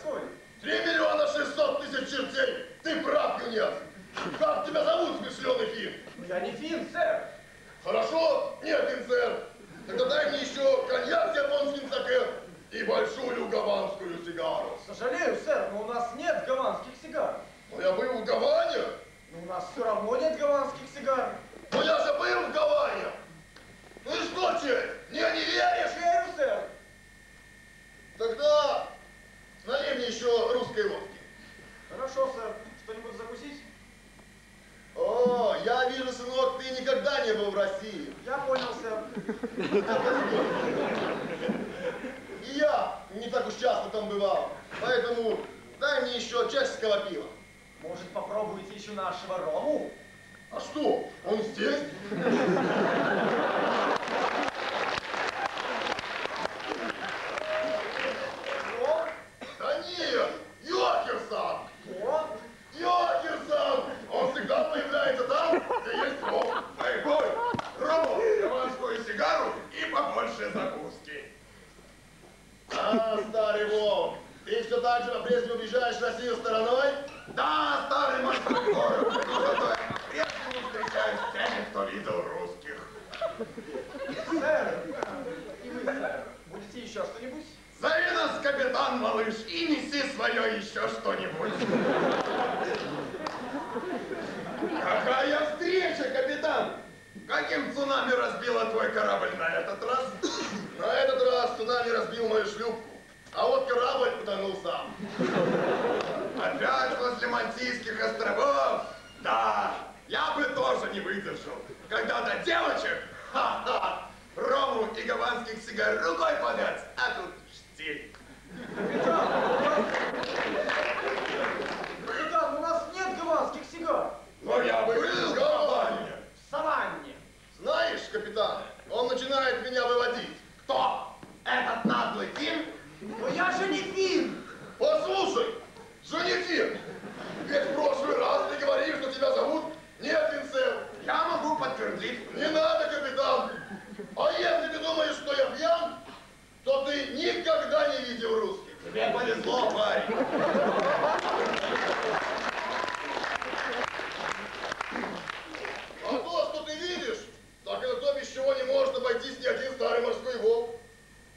свой? Три миллиона шестьсот тысяч чертей! Ты прав, юнец! Как тебя зовут, смышленый фин? Я не фин, сэр. Хорошо, не фин, сэр. Тогда дай мне еще коньяк с японским саке и большую гаванскую сигару. Сожалею, сэр, но у нас нет гаванских сигар. Но я был в Гаване. Но у нас все равно нет гаванских сигар. Но я же был в Гаване. Ну и что, честь, мне не веришь? Верю, сэр. Тогда налей мне еще русской водки. Хорошо, сэр. Что-нибудь закусить? О, я вижу, сынок, ты никогда не был в России. Я понял, сэр. И я не так уж часто там бывал. Поэтому дай мне еще чешского пива. Может, попробуете еще нашего рому? А что, он здесь? Ром? Да нет, Йокерсон! О, Йокерсон! Он всегда появляется там, где есть ром. Эй, бой, рому, гаванскую сигару побольше закуски. А, старый волк, ты все так же по-прежнему объезжаешь Россию стороной? Да, старый но зато я по-прежнему встречаюсь с теми, кто видел русских. сэр. И вы, сэр. Будете еще что-нибудь? Зови нас, капитан малыш, и неси свое еще что-нибудь. Какая встреча, капитан! Каким цунами разбило твой корабль на этот раз? На этот раз цунами разбил мою шлюпку, а вот корабль утонул сам. Опять возле Мантийских островов? Да, я бы тоже не выдержал. Когда до девочек, ха-ха, рому и гаванских сигар рукой подать, а тут штиль. Капитан, у нас нет гаванских сигар. Но я был в Гаване. В саванне. Знаешь, капитан, он начинает меня выводить. Кто? Этот наглый Фин? Но я же не фин. Послушай, Джонифин, ведь в прошлый раз ты говорил, что тебя зовут нет, Винсент. Я подтвердить. Не надо, капитан. А если ты думаешь, что я пьян, то ты никогда не видел русских. Тебе повезло, парень. А то, что ты видишь, так это то, без чего не может обойтись ни один старый морской волк.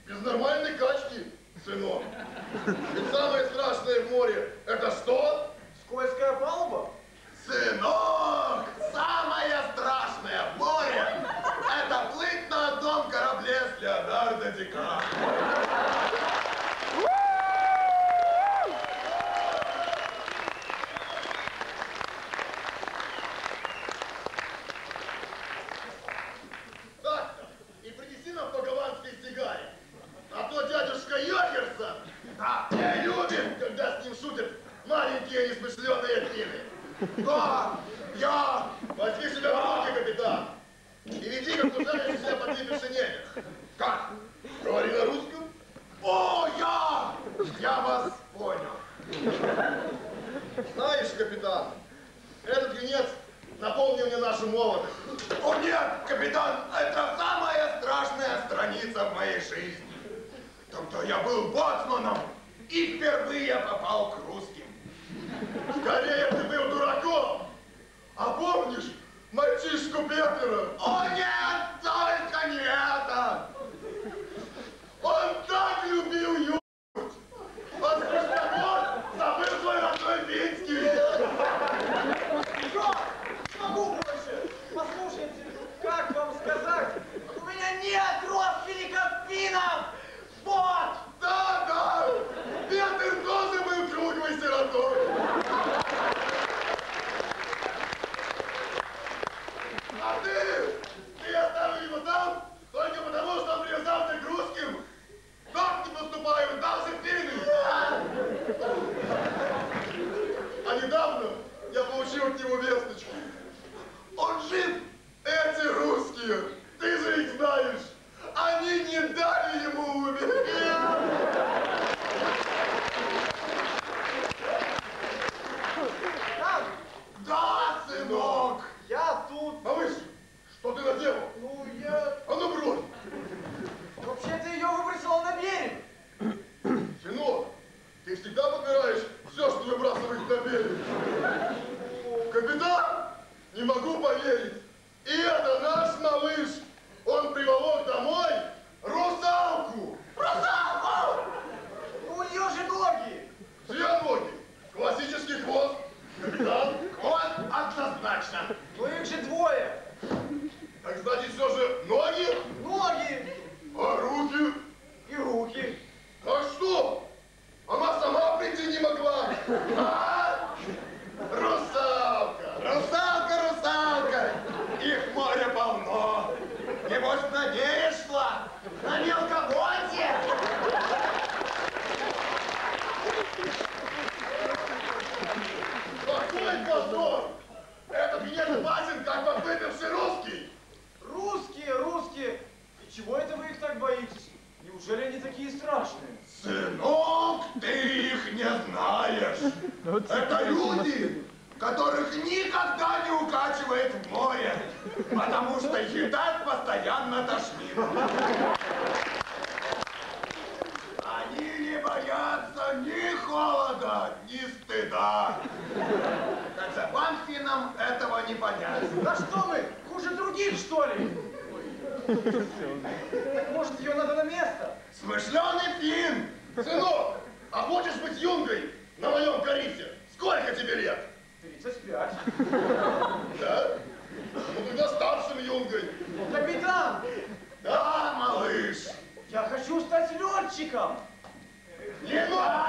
Без нормальной качки, сынок. Ведь самое страшное в море – это что? Скользкая палуба? Сынок, самое страшное в море – это плыть на одном корабле с Леонардо Ди Каприо. Так-то, и принеси нам по гаванской сигаре. А то дядюшка Йохерсон, да, не любит, когда с ним шутят маленькие несмышленые Да, я. Возьми себя в руки, капитан. И веди, как нуждаешься под выпивший немец. Как? Говори на русском? О, я! Я вас понял. Знаешь, капитан, этот венец напомнил мне нашу молодость. О нет, капитан, это самая страшная страница в моей жизни. Тогда я был боцманом и впервые попал к русским. Скорее ты был дураком. А помнишь мальчишку Петлера? О нет, только не это! Он так любил юность! Он спустя год забыл свой родной финский! Что? Не могу больше. Послушайте, как вам сказать? У меня нет родственников финнов. Вот! Да, да! Петр тоже был круглой сиротой! А ты, ты оставил его там только потому, что он привязался к русским? Так не поступают даже финны! А недавно я получил от него весточку. боитесь? Неужели они такие страшные? Сынок, ты их не знаешь. Это люди, которых никогда не укачивает в море, потому что едят постоянно тошнит. Может, ее надо на место? Смышленый фин! Сынок, а хочешь быть юнгой на моем корите? Сколько тебе лет? 35. Да? Ну тогда старшим юнгой. Капитан! Да, малыш! Я хочу стать летчиком! Не надо!